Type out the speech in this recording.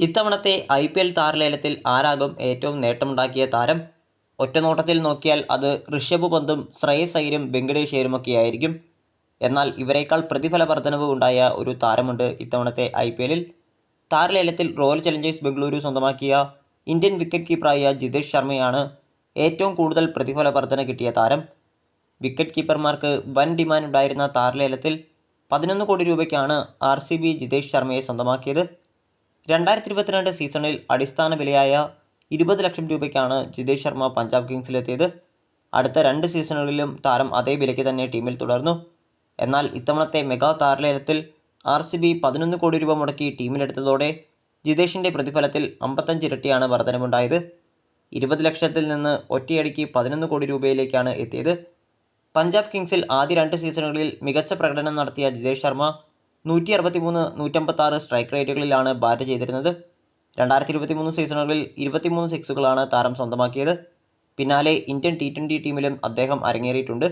ഇത്തവണത്തെ I P L താരലേലത്തിൽ ആരാകും ഏറ്റവും നേട്ടമുണ്ടാക്കിയ താരം? ഒറ്റനോട്ടത്തിൽ നോക്കിയാൽ അത് ഋഷഭ് പന്തും ശ്രേയസ് അയ്യരും വെങ്കടേഷ് അയ്യരുമൊക്കെയായിരിക്കും എന്നാൽ ഇവരെക്കാൾ പ്രതിഫല വർധനവ് ഉണ്ടായ ഒരു താരമുണ്ട് ഇത്തവണത്തെ ഐ പി എല്ലിൽ. താരലേലത്തിൽ റോയൽ ചലഞ്ചേഴ്സ് ബംഗളൂരു സ്വന്തമാക്കിയ ഇന്ത്യൻ വിക്കറ്റ് കീപ്പറായ ജിതേഷ് ശർമ്മയാണ് ഏറ്റവും കൂടുതൽ പ്രതിഫല വർധന കിട്ടിയ താരം. വിക്കറ്റ് കീപ്പർമാർക്ക് വൻ ഡിമാൻഡ് ഉണ്ടായിരുന്ന താരലേലത്തിൽ പതിനൊന്ന് കോടി രൂപയ്ക്കാണ് ആർ സി ബി ജിതേഷ് ശർമ്മയെ സ്വന്തമാക്കിയത്. രണ്ടായിരത്തി ഇരുപത്തിരണ്ട് സീസണിൽ അടിസ്ഥാന വിലയായ ഇരുപത് ലക്ഷം രൂപയ്ക്കാണ് ജിതേഷ് ശർമ്മ പഞ്ചാബ് കിങ്സിലെത്തിയത് അടുത്ത രണ്ട് സീസണുകളിലും താരം അതേ വിലയ്ക്ക് തന്നെ ടീമിൽ തുടർന്നു. എന്നാൽ ഇത്തവണത്തെ മെഗാ താരലേലത്തിൽ ആർ സി ബി പതിനൊന്ന് കോടി രൂപ മുടക്കി ടീമിലെടുത്തതോടെ ജിതേഷിന്റെ പ്രതിഫലത്തിൽ അമ്പത്തഞ്ച് ഇരട്ടിയാണ് വർധനമുണ്ടായത് ഇരുപത് ലക്ഷത്തിൽ നിന്ന് ഒറ്റയടിക്ക് പതിനൊന്ന് കോടി രൂപയിലേക്കാണ് എത്തിയത്. പഞ്ചാബ് കിങ്സിൽ ആദ്യ രണ്ട് സീസണുകളിൽ മികച്ച പ്രകടനം നടത്തിയ ജിതേഷ് ശർമ്മ നൂറ്റി അറുപത്തി അറുപത്തിമൂന്ന് നൂറ്റമ്പത്താറ് സ്ട്രൈക്ക് റേറ്റുകളിലാണ് ബാറ്റ് ചെയ്തിരുന്നത്. രണ്ടായിരത്തി ഇരുപത്തി മൂന്ന് സീസണുകളിൽ ഇരുപത്തിമൂന്ന് സിക്സുകളാണ് താരം സ്വന്തമാക്കിയത്. പിന്നാലെ ഇന്ത്യൻ ടി ട്വന്റി ടീമിലും അദ്ദേഹം അരങ്ങേറിയിട്ടുണ്ട്.